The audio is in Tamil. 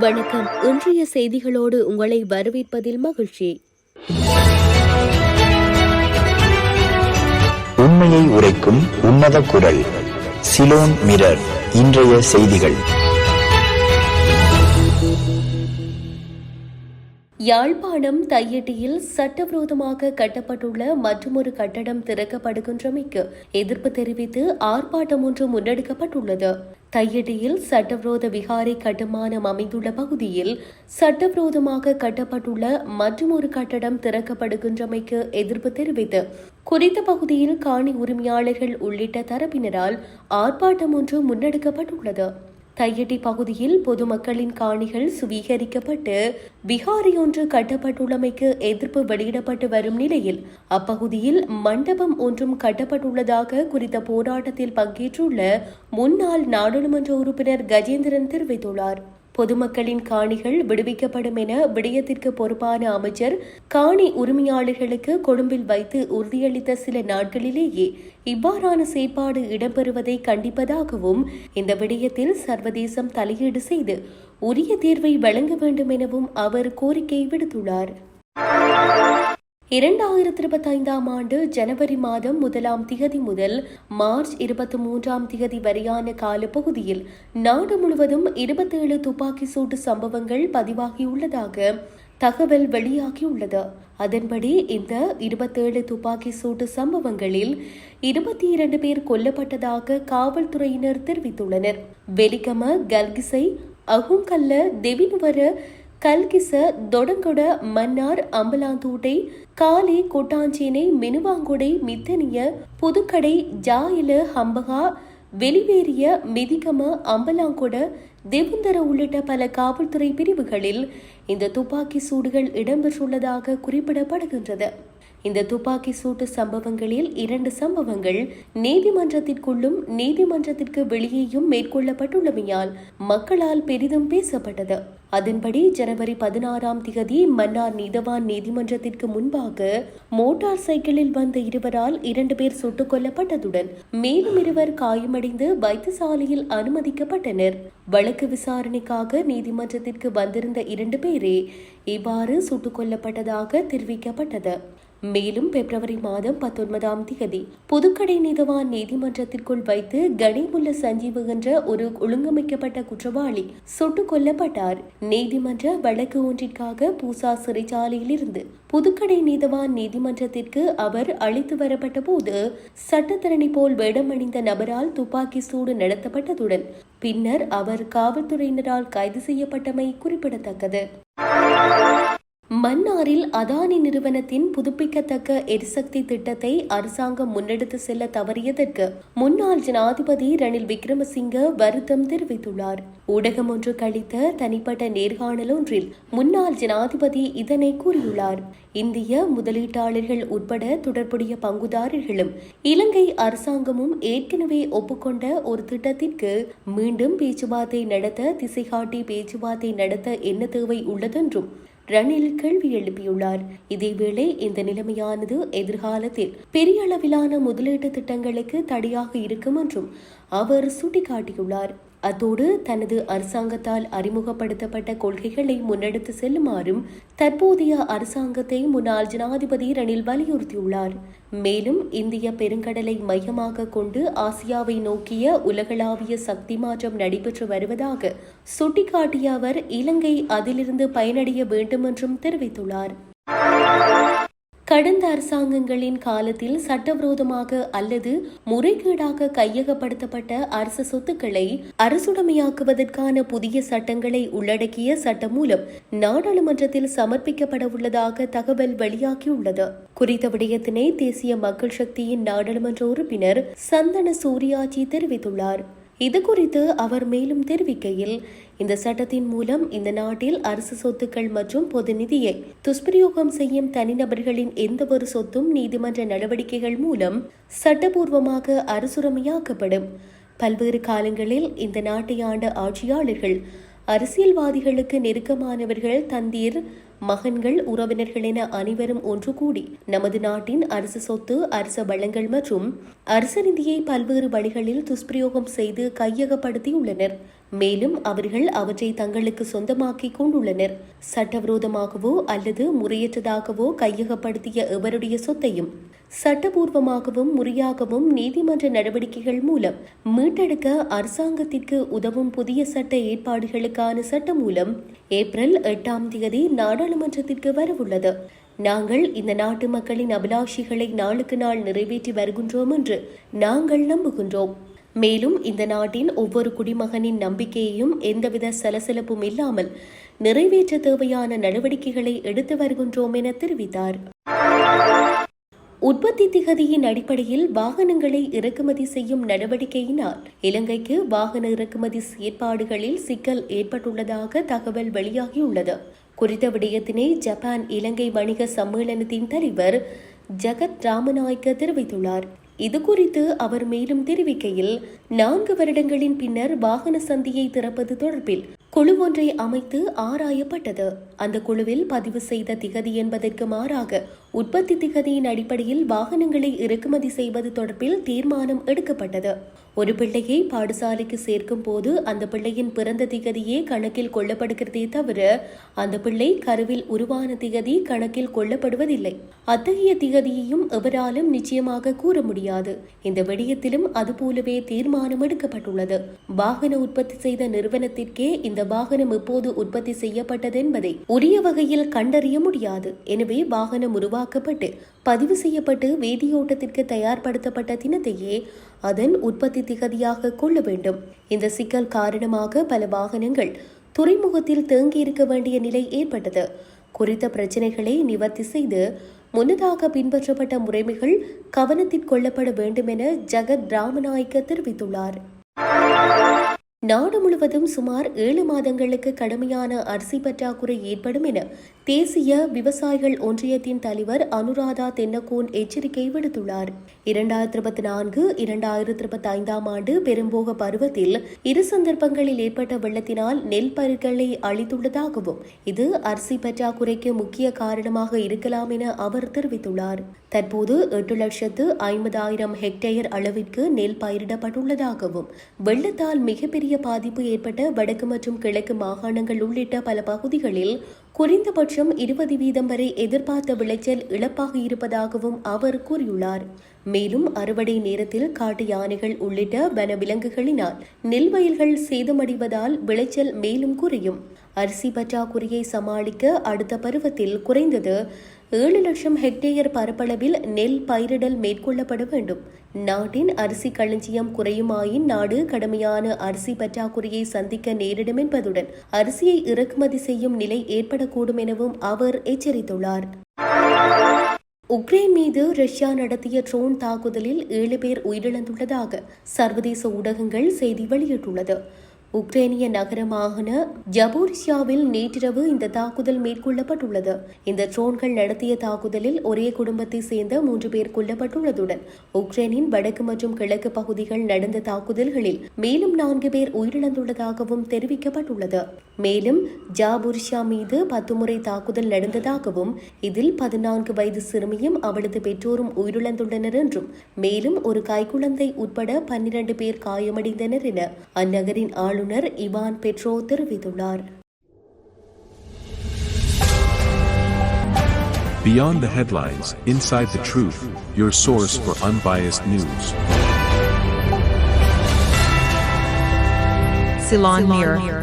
வணக்கம். இன்றைய செய்திகளோடு உங்களை வரவேற்பதில் மகிழ்ச்சி. உண்மையை உரைக்கும் உன்னத குரல். சிலோன் மிரர் இன்றைய செய்திகள். யாழ்ப்பாணம் தையட்டியில் சட்டவிரோதமாக கட்டப்பட்டுள்ள மற்றொரு கட்டடம் திறக்கப்படுகின்றமைக்கு எதிர்ப்பு தெரிவித்து ஆர்ப்பாட்டம் ஒன்று முன்னெடுக்கப்பட்டுள்ளது. தையடியில் சட்டவிரோத விகாரை கட்டுமானம் அமைந்துள்ள பகுதியில் சட்டவிரோதமாக கட்டப்பட்டுள்ள மற்றொரு கட்டடம் திறக்கப்படுகின்றமைக்கு எதிர்ப்பு தெரிவித்து குறித்த பகுதியில் காணி உரிமையாளர்கள் உள்ளிட்ட தரப்பினரால் ஆர்ப்பாட்டம் ஒன்று முன்னெடுக்கப்பட்டுள்ளது. தையட்டி பகுதியில் பொதுமக்களின் காணிகள் சுவீகரிக்கப்பட்டு விகாரி ஒன்று கட்டப்பட்டுள்ளமைக்கு எதிர்ப்பு வெளியிடப்பட்டு வரும் நிலையில் அப்பகுதியில் மண்டபம் ஒன்றும் கட்டப்பட்டுள்ளதாக குறித்த போராட்டத்தில் பங்கேற்றுள்ள முன்னாள் நாடாளுமன்ற உறுப்பினர் கஜேந்திரன் தெரிவித்துள்ளார். பொதுமக்களின் காணிகள் விடுவிக்கப்படும் என விடயத்திற்கு பொறுப்பான அமைச்சர் காணி உரிமையாளர்களுக்கு கொழும்பில் வைத்து உறுதியளித்த சில நாட்களிலேயே இவ்வாறான செயற்பாடு இடம்பெறுவதை கண்டிப்பதாகவும் இந்த விடயத்தில் சர்வதேசம் தலையீடு செய்து உரிய தீர்வை வழங்க வேண்டும் எனவும் அவர் கோரிக்கை விடுத்துள்ளார். இரண்டாயிரத்தி இருபத்தி ஐந்தாம் ஆண்டு ஜனவரி மாதம் முதலாம் திகதி முதல் மார்ச் இருபத்தி மூன்றாம் திகதி வரையான காலப்பகுதியில் நாடு முழுவதும் இருபத்தேழு துப்பாக்கி சூட்டு சம்பவங்கள் பதிவாகியுள்ளதாக தகவல் வெளியாகியுள்ளது. அதன்படி இந்த இருபத்தேழு துப்பாக்கி சூட்டு சம்பவங்களில் இருபத்தி இரண்டு பேர் கொல்லப்பட்டதாக காவல்துறையினர் தெரிவித்துள்ளனர். வெலிகம கல்கிசை அகுங்கல்ல தெவினுவர கல்கிச தொடங்கொட மன்னார் அம்பலாந்தூட்டை காலி கொட்டாஞ்சேனை மினுவாங்குடை மித்தனிய புதுக்கடை ஜாயில ஹம்பகா வெளிவேறிய மிதிகம அம்பலாங்கொட தேவந்தர உள்ளிட்ட பல காவல்துறை பிரிவுகளில் இந்த துப்பாக்கி சூடுகள் இடம்பெற்றுள்ளதாக குறிப்பிடப்படுகின்றது. இந்த துப்பாக்கி சூட்டு சம்பவங்களில் இரண்டு சம்பவங்கள் நீதிமன்றத்திற்குள்ளும் நீதிமன்றத்திற்கு வெளியேயும் மேற்கொள்ளப்பட்டுள்ளமையால் மக்களால் பெரிதும் பேசப்பட்டது. அதன்படி ஜனவரி பதினாறாம் திகதி மன்னார் நீதவான் நீதிமன்றத்திற்கு முன்பாக மோட்டார் சைக்கிளில் வந்த இருவரால் இரண்டு பேர் சுட்டுக் கொல்லப்பட்டதுடன் மேலும் இருவர் காயமடைந்து வைத்தியசாலையில் அனுமதிக்கப்பட்டனர். வழக்கு விசாரணைக்காக நீதிமன்றத்திற்கு வந்திருந்த இரண்டு பேரே இவ்வாறு சுட்டுக் கொல்லப்பட்டதாக தெரிவிக்கப்பட்டது. மேலும் பிப்ரவரி மாதம் பத்தொன்பதாம் தேதி புதுக்கடை நீதவான் நீதிமன்றத்திற்குள் வைத்து கனிமுல்ல சஞ்சீவு என்ற ஒரு ஒழுங்கமைக்கப்பட்ட குற்றவாளி சுட்டுக் கொல்லப்பட்டார் நீதிமன்ற வழக்கு ஒன்றிற்காக பூசா சிறைச்சாலையில் இருந்து புதுக்கடை நீதவான் நீதிமன்றத்திற்கு அவர் அழைத்து வரப்பட்ட போது சட்டத்தரணி போல் வேடமணிந்த நபரால் துப்பாக்கி சூடு நடத்தப்பட்டதுடன் பின்னர் அவர் காவல்துறையினரால் கைது செய்யப்பட்டமை குறிப்பிடத்தக்கது. மன்னாரில் அதானி நிறுவனத்தின் புதுப்பிக்கத்தக்க எரிசக்தி திட்டத்தை அரசாங்கம் முன்னெடுத்து செல்ல தவறியதற்கு முன்னாள் ஜனாதிபதி ரணில் விக்ரமசிங்க வருத்தம் தெரிவித்துள்ளார். ஊடகம் ஒன்று கழித்த தனிப்பட்ட நேர்காணல் ஒன்றில் முன்னாள் ஜனாதிபதி இதனை கூறியுள்ளார். இந்திய முதலீட்டாளர்கள் உட்பட தொடர்புடைய பங்குதாரர்களும் இலங்கை அரசாங்கமும் ஏற்கனவே ஒப்புக்கொண்ட ஒரு திட்டத்திற்கு மீண்டும் பேச்சுவார்த்தை நடத்த திசைகாட்டி பேச்சுவார்த்தை நடத்த என்ன தேவை உள்ளதென்றும் ரணில் கேள்வி எழுப்பியுள்ளார். இதேவேளை இந்த நிலைமையானது எதிர்காலத்தில் பெரிய அளவிலான முதலீட்டு திட்டங்களுக்கு தடையாக இருக்கும் என்றும் அவர் சுட்டிக்காட்டியுள்ளார். அத்தோடு தனது அரசாங்கத்தால் அறிமுகப்படுத்தப்பட்ட கொள்கைகளை முன்னெடுத்து செல்லுமாறும் தற்போதைய அரசாங்கத்தை முன்னாள் ஜனாதிபதி ரணில் வலியுறுத்தியுள்ளார். மேலும் இந்திய பெருங்கடலை மையமாக கொண்டு ஆசியாவை நோக்கிய உலகளாவிய சக்தி மாற்றம் நடைபெற்று வருவதாக சுட்டிக்காட்டிய அவர் இலங்கை அதிலிருந்து பயனடைய வேண்டும் என்றும் தெரிவித்துள்ளார். கடந்த அரசாங்கங்களின் காலத்தில் சட்டவிரோதமாக அல்லது முறைகேடாக கையகப்படுத்தப்பட்ட அரசு சொத்துக்களை அரசுடைமையாக்குவதற்கான புதிய சட்டங்களை உள்ளடக்கிய சட்டம் மூலம் நாடாளுமன்றத்தில் சமர்ப்பிக்கப்பட உள்ளதாக தகவல் வெளியாகியுள்ளது. குறித்த விடயத்தினை தேசிய மக்கள் சக்தியின் நாடாளுமன்ற உறுப்பினர் சந்தன சூரியாஜி தெரிவித்துள்ளார். இது குறித்து அவர் மேலும் தெரிவிக்கையில் இந்த சட்டத்தின் மூலம் இந்த நாட்டில் அரசு சொத்துக்கள் மற்றும் பொது நிதியை துஷ்பிரயோகம் செய்யும் தனிநபர்களின் எந்த ஒரு சொத்தும் நீதிமன்ற நடவடிக்கைகள் மூலம் சட்டபூர்வமாக அரசுரிமையாக்கப்படும். பல்வேறு காலங்களில் இந்த நாட்டை ஆண்ட ஆட்சியாளர்கள் அரசியல்வாதிகளுக்கு நெருக்கமானவர்கள் தந்தீர் மகன்கள் உறவினர்கள் என அனைவரும் ஒன்று கூடி நமது நாட்டின் அரசு சொத்து அரச வளங்கள் மற்றும் அரச நிதியை பல்வேறு வழிகளில் துஷ்பிரயோகம் செய்து கையகப்படுத்தியுள்ளனர். மேலும் அவர்கள் அவற்றை தங்களுக்கு சொந்தமாக்கிக் கொண்டுள்ளனர். சட்டவிரோதமாகவோ அல்லது முறையற்றதாகவோ கையகப்படுத்திய எவருடைய சொத்தையும் சட்டபூர்வமாகவும் முறையாகவும் நீதிமன்ற நடவடிக்கைகள் மூலம் மீட்டெடுக்க அரசாங்கத்திற்கு உதவும் புதிய சட்ட ஏற்பாடுகளுக்கான சட்டம் மூலம் ஏப்ரல் எட்டாம் தேதி நாடாளுமன்றத்திற்கு வரவுள்ளது. நாங்கள் இந்த நாட்டு மக்களின் அபிலாஷிகளை நாளுக்கு நாள் நிறைவேற்றி வருகின்றோம் என்று நாங்கள் நம்புகின்றோம். மேலும் இந்த நாட்டின் ஒவ்வொரு குடிமகனின் நம்பிக்கையையும் எந்தவித சலசலப்பும் இல்லாமல் நிறைவேற்ற தேவையான நடவடிக்கைகளை எடுத்து வருகின்றோம் என தெரிவித்தார். உற்பத்தி திகதியின் அடிப்படையில் வாகனங்களை இறக்குமதி செய்யும் நடவடிக்கையினால் இலங்கைக்கு வாகன இறக்குமதி செயற்பாடுகளில் சிக்கல் ஏற்பட்டுள்ளதாக தகவல் வெளியாகியுள்ளது. குறித்த விடயத்தினை ஜப்பான் இலங்கை வணிக சம்மேளனத்தின் தலைவர் ஜகத் ராமநாயக்க தெரிவித்துள்ளார். இது குறித்து அவர் மேலும் தெரிவிக்கையில் நான்கு வருடங்களின் பின்னர் வாகன சந்தியை திறப்பது தொடர்பில் குழு ஒன்றை அமைத்து ஆராயப்பட்டது. அந்த குழுவில் பதிவு செய்த திகதி என்பதற்கு மாறாக உற்பத்தி திகதியின் அடிப்படையில் வாகனங்களை இறக்குமதி செய்வது தொடர்பில் தீர்மானம் எடுக்கப்பட்டது. ஒரு பிள்ளையை பாடசாலைக்கு சேர்க்கும் போது அந்த பிள்ளையின் பிறந்த திகதியே கணக்கில் கொள்ளப்படுகிறதே தவிர அந்த பிள்ளை கருவில் உருவான திகதி கணக்கில் கொள்ளப்படுவதில்லை. அத்தகைய திகதியையும் எவராலும் நிச்சயமாக கூற முடியாது. இந்த விடயத்திலும் அதுபோலவே தீர்மானம் எடுக்கப்பட்டுள்ளது. வாகன உற்பத்தி செய்த நிறுவனத்திற்கே இந்த வாகனம் எப்போது உற்பத்தி செய்யப்பட்டது என்பதை உரிய வகையில் கண்டறிய முடியாது. எனவே வாகனம் உருவாக்கப்பட்டு பதிவு செய்யப்பட்டு வேதியோட்டத்திற்கு தயார்படுத்தப்பட்ட தினத்தையே அதன் உற்பத்தி திகதியாக கொள்ள வேண்டும். இந்த சிக்கல் காரணமாக பல வாகனங்கள் துறைமுகத்தில் தேங்கியிருக்க வேண்டிய நிலை ஏற்பட்டது. குறித்த பிரச்சினைகளை நிவர்த்தி செய்து முன்னதாக பின்பற்றப்பட்ட முறைமைகள் கவனத்தில் கொள்ளப்பட வேண்டும் என ஜெகத் ராமநாயக்க தெரிவித்துள்ளார். நாடு முழுவதும் சுமார் ஏழு மாதங்களுக்கு கடுமையான அரிசி பற்றாக்குறை ஏற்படும் என தேசிய விவசாயிகள் ஒன்றியத்தின் தலைவர் அனுராதா தென்னகோன் எச்சரிக்கை விடுத்துள்ளார். இரண்டாயிரத்தி இருபத்தி நான்கு இரண்டாயிரத்தி இருபத்தி ஐந்தாம் ஆண்டு பெரும்போக பருவத்தில் இரு சந்தர்ப்பங்களில் ஏற்பட்ட வெள்ளத்தினால் நெல் பயிர்களை அழித்துள்ளதாகவும் இது அரிசி பற்றாக்குறைக்கு முக்கிய காரணமாக இருக்கலாம் என அவர் தெரிவித்துள்ளார். தற்போது எட்டு லட்சத்து ஐம்பதாயிரம் ஹெக்டேயர் அளவிற்கு நெல் பயிரிடப்பட்டுள்ளதாகவும் வெள்ளத்தால் மிகப்பெரிய பாதிப்பு ஏற்பட்ட வடக்கு மற்றும் கிழக்கு மாகாணங்கள் உள்ளிட்ட பல பகுதிகளில் குறைந்தபட்சம் இருபது வீதம் வரை எதிர்பார்த்த விளைச்சல் இழப்பாக இருப்பதாகவும் அவர் கூறியுள்ளார். மேலும் அறுவடை நேரத்தில் காட்டு யானைகள் உள்ளிட்ட வனவிலங்குகளினால் நெல் வயல்கள் சேதமடைவதால் விளைச்சல் மேலும் குறையும். அரிசி பற்றாக்குறையை சமாளிக்க அடுத்த பருவத்தில் குறைந்தது ஏழு லட்சம் ஹெக்டேயர் பரப்பளவில் நெல் பயிரிடல் மேற்கொள்ளப்பட வேண்டும். நாட்டின் அரிசி களஞ்சியம் குறையுமாயின் நாடு கடுமையான அரிசி பற்றாக்குறையை சந்திக்க நேரிடும் என்பதுடன் அரிசியை இறக்குமதி செய்யும் நிலை ஏற்படக்கூடும் எனவும் அவர் எச்சரித்துள்ளார். உக்ரைன் மீது ரஷ்யா நடத்திய ட்ரோன் தாக்குதலில் ஏழு பேர் உயிரிழந்துள்ளதாக சர்வதேச ஊடகங்கள் செய்தி வெளியிட்டுள்ளது. உக்ரைனிய நகரமான ஜபோரிஷியாவில் நேற்றிரவு இந்த தாக்குதல் மேற்கொள்ளப்பட்டுள்ளது. இந்த ட்ரோன்கள் நடத்திய தாக்குதலில் ஒரே குடும்பத்தை சேர்ந்த மூன்று பேர் கொல்லப்பட்டுள்ளதுடன் உக்ரைனின் வடக்கு மற்றும் கிழக்கு பகுதிகள் நடந்த தாக்குதல்களில் மேலும் நான்கு பேர் உயிரிழந்துள்ளதாகவும் தெரிவிக்கப்பட்டுள்ளது. மேலும் ஜாபுர்ஷா மீது பத்து முறை தாக்குதல் நடந்ததாகவும் இதில் பதினான்கு வயது சிறுமியும் அவளது பெற்றோரும் உயிரிழந்துள்ளனர் என்றும் மேலும் ஒரு கைக்குழந்தை உட்பட பன்னிரண்டு பேர் காயமடைந்தனர் என அந்நகரின் ஆளுநர் இவான் பெட்ரோ தெரிவித்துள்ளார் Beyond the headlines, inside the truth, your source for unbiased news. Ceylon Mirror.